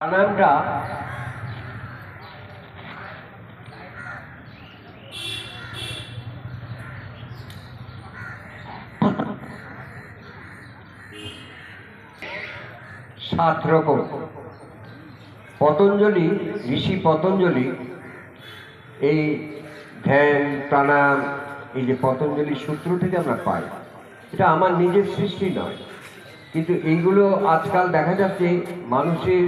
প্রাণায়ামটা সাত রকম পতঞ্জলি, ঋষি পতঞ্জলি, এই ধ্যান, প্রাণায়াম, এই যে পতঞ্জলি সূত্র থেকে আমরা পাই, এটা আমার নিজের সৃষ্টি নয়। কিন্তু এইগুলো আজকাল দেখা যাচ্ছে মানুষের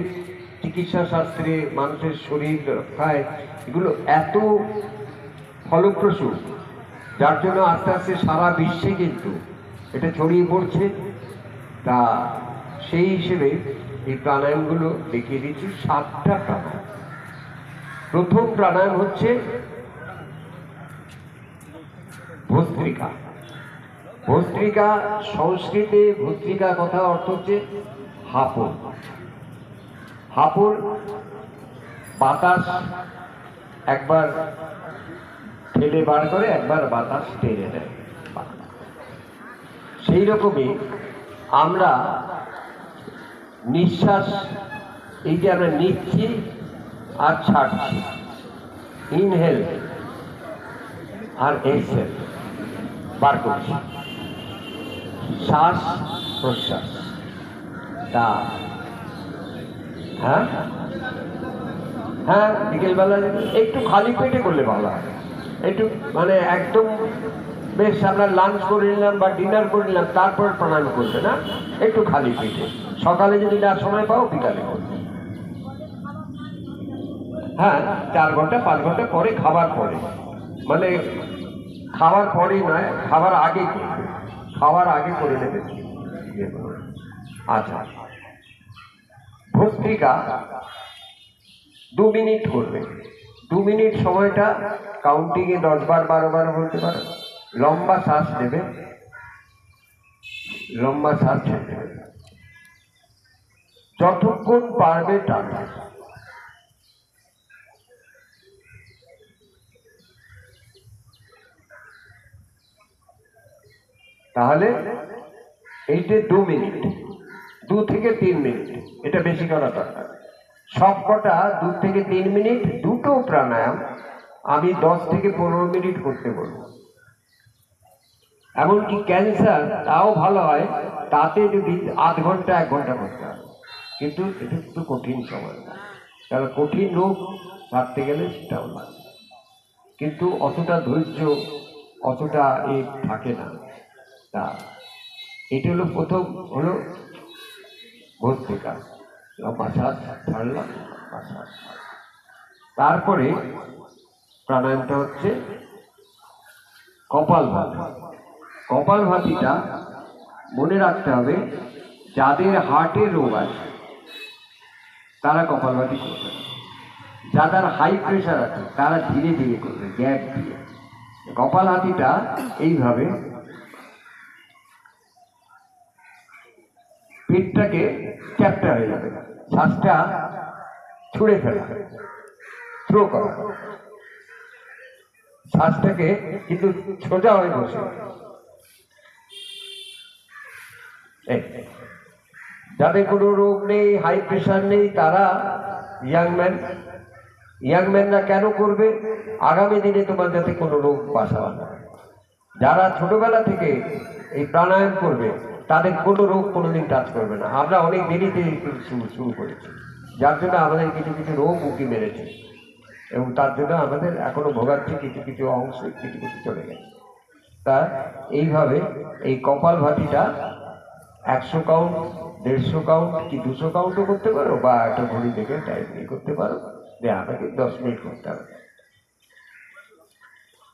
চিকিৎসা শাস্ত্রে মানুষের শরীর রক্ষায় এগুলো এত ফলপ্রসূ, যার জন্য আস্তে আস্তে সারা বিশ্বে কিন্তু এটা ছড়িয়ে পড়ছে। তা সেই হিসেবে এই প্রাণায়ামগুলো দেখিয়ে দিচ্ছি সাতটা প্রাণায়াম। প্রথম প্রাণায়াম হচ্ছে ভস্ত্রিকা। ভস্ত্রিকা, সংস্কৃতে ভস্ত্রিকা কথা অর্থ হচ্ছে হাপড় হাপড় বাতাস, একবার ঠেলে বার করে একবার বাতাস টেনে দেয়। সেই রকমই আমরা নিঃশ্বাস, এই যে আমরা নিচ্ছি আর ছাড়ছি। ইনহেল আর এক্সেল বার করছি। শ্বাস প্রশ্বাস। তা হ্যাঁ? হ্যাঁ বিকেলবেলা একটু খালি পেটে করলে ভালো হয়। একটু মানে একদম, বেশ আমরা লাঞ্চ করে নিলাম বা ডিনার করে নিলাম, তারপর প্রণাম করবে, না? একটু খালি পেটে। সকালে যদি না সময় পাও, বিকালে করবে। হ্যাঁ চার ঘণ্টা, পাঁচ ঘণ্টা পরে খাবার পরে। মানে খাবার পরেই নয়, খাবার আগে করবে। খাওয়ার আগে করে নেবে। আচ্ছা। ভস্ত্রিকা দু মিনিট করবে। দু মিনিট সময়টা কাউন্টিংয়ে দশ বার, বারো বার বলতে পারো। লম্বা শ্বাস নেবে। লম্বা শ্বাস ছেড়ে যতক্ষণ পারবে টানবে তাহলে এইটা দু মিনিট। দু থেকে তিন মিনিট। এটা বেশি করা দরকার। সব কটা দু থেকে তিন মিনিট, দুটো প্রাণায়াম আমি দশ থেকে পনেরো মিনিট করতে বলব। এমনকি ক্যান্সার, তাও ভালো হয়, তাতে যদি আধ ঘণ্টা, এক ঘণ্টা করতে হবে কিন্তু এটা একটু কঠিন সময়। কারণ কঠিন রোগ সারতে গেলে সেটাও লাগে কিন্তু অতটা ধৈর্য, অতটা এ থাকে না। তা, এটা হলো প্রথম হলো ভর্তিকা ছাড়লাম তারপরে প্রাণায়ামটা হচ্ছে কপাল ভাতি। কপাল ভাতিটা মনে রাখতে হবে, যাদের হার্টের রোগ আছে, তারা কপাল ভাতি করবে। যাদের হাই প্রেশার আছে, তারা ধীরে ধীরে করবে, গ্যাপ দিয়ে। কপাল হাতিটা এইভাবে পেটটাকে চ্যাপ্টা হয়ে যাবে। শ্বাসটা ছুঁড়ে ফেলা। থ্রো করা। শ্বাসটাকে কিন্তু সোজা হয়ে বসে। যাদের কোনো রোগ নেই হাই প্রেশার নেই, তারা ইয়াং ম্যান ইয়াং ম্যানরা কেন করবে? আগামী দিনে তোমার যাতে কোনো রোগ বাসা। যারা ছোটবেলা থেকে এই প্রাণায়াম করবে তাদের কোনো রোগ কোনোদিন টাচ করবে না। আমরা অনেক দেরিতে শুরু করেছি। যার জন্য আমাদের কিছু কিছু রোগ উঁকি মেরেছে। এবং তার জন্য আমাদের এখনও ভোগাচ্ছি কিছু কিছু অংশ কিছু কিছু চলে গেছে। তা এইভাবে এই কপাল ভাতিটা একশো কাউন্ট দেড়শো কাউন্ট কি দুশো কাউন্টও করতে পারো বা একটা ঘড়ি দেখে টাইম ইয়ে করতে পারো। যে আমাকে দশ মিনিট করতে হবে।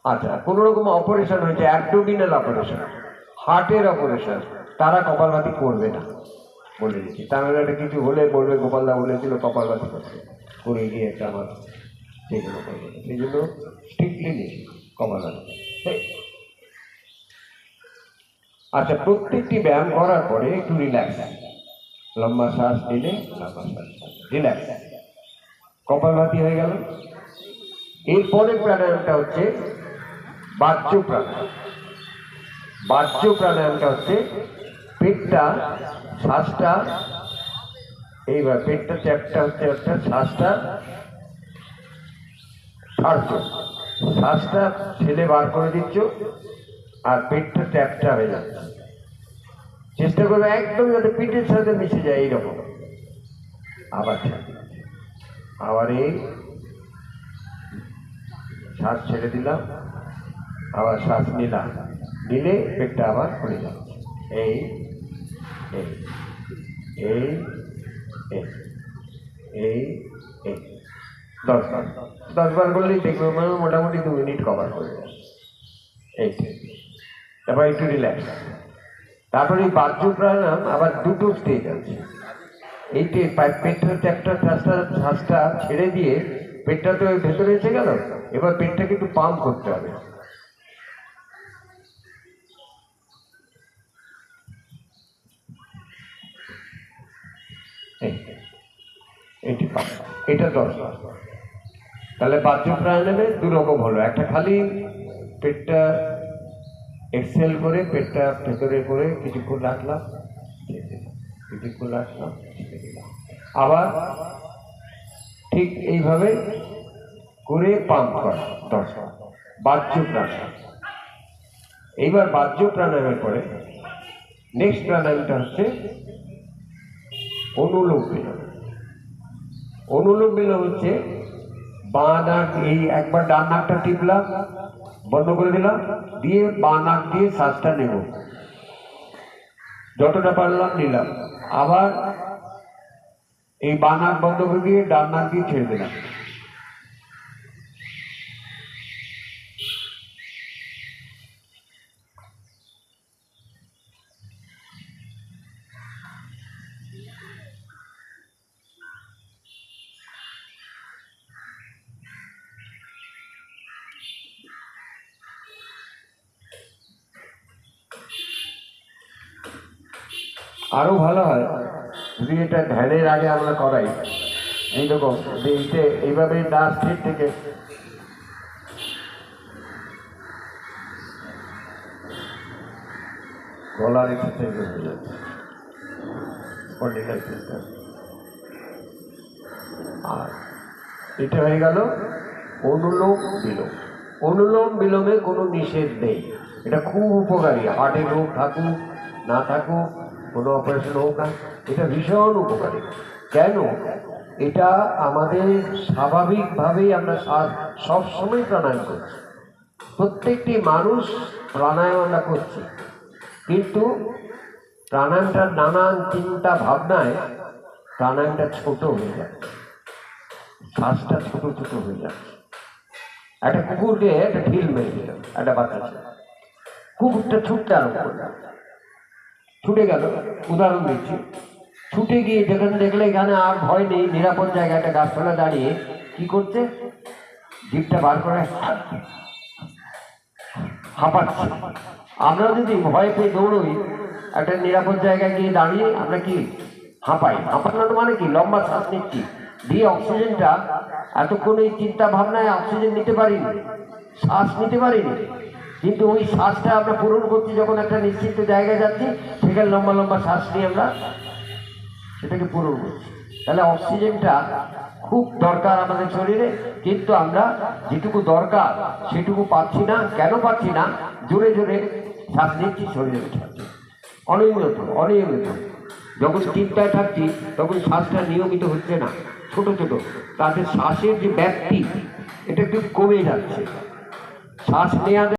আচ্ছা কোনো রকম অপারেশন হয়েছে অ্যাবডোমিনাল অপারেশন হার্টের অপারেশন তারা কপালভাতি করবে না। বলে দিচ্ছি একটা কিছু হলে বলবে, গোপালদা বলেছিল, কপালভাতি করতে। করে গিয়ে একটা আমার সেগুলো করবে। সেই জন্য স্ট্রিক্টলি কপালভাতি। ঠিক? আচ্ছা প্রত্যেকটি ব্যায়াম করার পরে একটু রিল্যাক্স লম্বা শ্বাস নিলে লম্বা শ্বাস রিল্যাক্স কপালভাতি হয়ে গেল। এরপরে প্রাণায়ামটা হচ্ছে বাহ্য প্রাণায়াম। বাহ্য প্রাণায়ামটা হচ্ছে পেটটা, শ্বাসটা, এইবার পেটটা চ্যাপটা হচ্ছে একটা শ্বাসটা ছাড়ছো। শ্বাসটা ছেলে বার করে দিচ্ছ আর পেটটা চ্যাপটা হয়ে যাচ্ছে। চেষ্টা করবে একদম যাতে পিঠের সাথে মিশে যায় এইরকম। আবার আবার এই শ্বাস ছেড়ে দিলাম, আবার শ্বাস নিলাম, নিলে পেটটা আবার খুলে যাচ্ছে। এই এই এই এই এই এই দশ বার দশ বার করলেই দেখবে মোটামুটি দু মিনিট কভার করে যাবে এই তারপর একটু রিল্যাক্স তারপরে এই বাহ্য প্রাণায়াম আবার দুটো স্টেজ আছে। এইটি পেটটা চ্যাপটা শ্বাসটা শ্বাসটা ছেড়ে দিয়ে পেটটা তো ভেতরে এসে গেল, এবার পেটটাকে একটু পাম্প করতে হবে। এইটি পাম্প এটা দরকার। তাহলে বাহ্য প্রাণায়ামে দু রকম হলো। একটা খালি পেটটা এক্সেল করে, পেটটা ভেতরে করে কিছুক্ষণ রাখলাম কিছুক্ষণ রাখলাম আবার ঠিক এইভাবে করে পাম্প করা দরকার বাহ্য প্রাণায়াম এইবার বাহ্য প্রাণায়ামের পরে নেক্সট প্রাণায়ামটা হচ্ছে অনুলোম বিলোম অনুলোম বিলোম হচ্ছে, বাঁ নাক এই একবার ডান নাকটা টিপলাম, বন্ধ করে দিলাম, দিয়ে বাঁ নাক দিয়ে শ্বাসটা নেব। যতটা পারলাম নিলাম। আবার এই বাঁ নাক বন্ধ করে দিয়ে ডান নাক দিয়ে ছেড়ে দিলাম। আরও ভালো হয়। যদি এটা ধ্যানের আগে আমরা করাই। এইরকম যে এইটা এইভাবে না স্থির থেকে গলার এক্সারসাইজ হয়ে যাচ্ছে। আর এটা হয়ে গেল অনুলোম বিলোম। অনুলোম বিলোমে কোনো নিষেধ নেই। এটা খুব উপকারী। হার্টের রোগ থাকুক, না থাকুক কোনো অপারেশন হোক না এটা ভীষণ উপকারী। কেন? এটা আমাদের স্বাভাবিকভাবেই আমরা সা- সবসময় প্রাণায়াম করছি। প্রত্যেকটি মানুষ প্রাণায়াম আমরা করছি। কিন্তু প্রাণায়ামটার নানান চিন্তা ভাবনায় প্রাণায়ামটা ছোট হয়ে যাচ্ছে শ্বাসটা ছোট ছোট হয়ে যাচ্ছে একটা কুকুরকে একটা ঢিল মেরে দিল একটা বাচ্চা কুকুরটা ছুটতে আরম্ভ করল। ছুটে গেল, উদাহরণ দিচ্ছি। ছুটে গিয়ে যেখানে দেখলে এখানে আর ভয় নেই, নিরাপদ জায়গায় একটা গাছতলা দাঁড়িয়ে কি করছে? জিপটা বার করে হাঁপাচ্ছে। আমরা যদি ভয় পেয়ে দৌড়ই, একটা নিরাপদ জায়গায় গিয়ে দাঁড়িয়ে আমরা কি হাঁপাই? হাঁপানোর মানে কি? লম্বা শ্বাস নিচ্ছি। দিয়ে অক্সিজেনটা, এতক্ষণ এই চিন্তা ভাবনায় অক্সিজেন নিতে পারিনি, শ্বাস নিতে পারিনি কিন্তু ওই শ্বাসটা আমরা পূরণ করছি যখন একটা নিশ্চিত জায়গায় যাচ্ছি, সেখানে লম্বা লম্বা শ্বাস নিয়ে আমরা সেটাকে পূরণ করছি। তাহলে অক্সিজেনটা খুব দরকার আমাদের শরীরে, কিন্তু আমরা যেটুকু দরকার সেটুকু পাচ্ছি না। কেন পাচ্ছি না? জোরে জোরে শ্বাস নিচ্ছি শরীরে অনিয়মিত অনিয়মিত। যখন চিন্তায় থাকছি, তখন শ্বাসটা নিয়মিত হচ্ছে না। ছোট ছোট। তাতে শ্বাসের যে ব্যাপ্তি, এটা একটু কমে যাচ্ছে। শ্বাস নেওয়া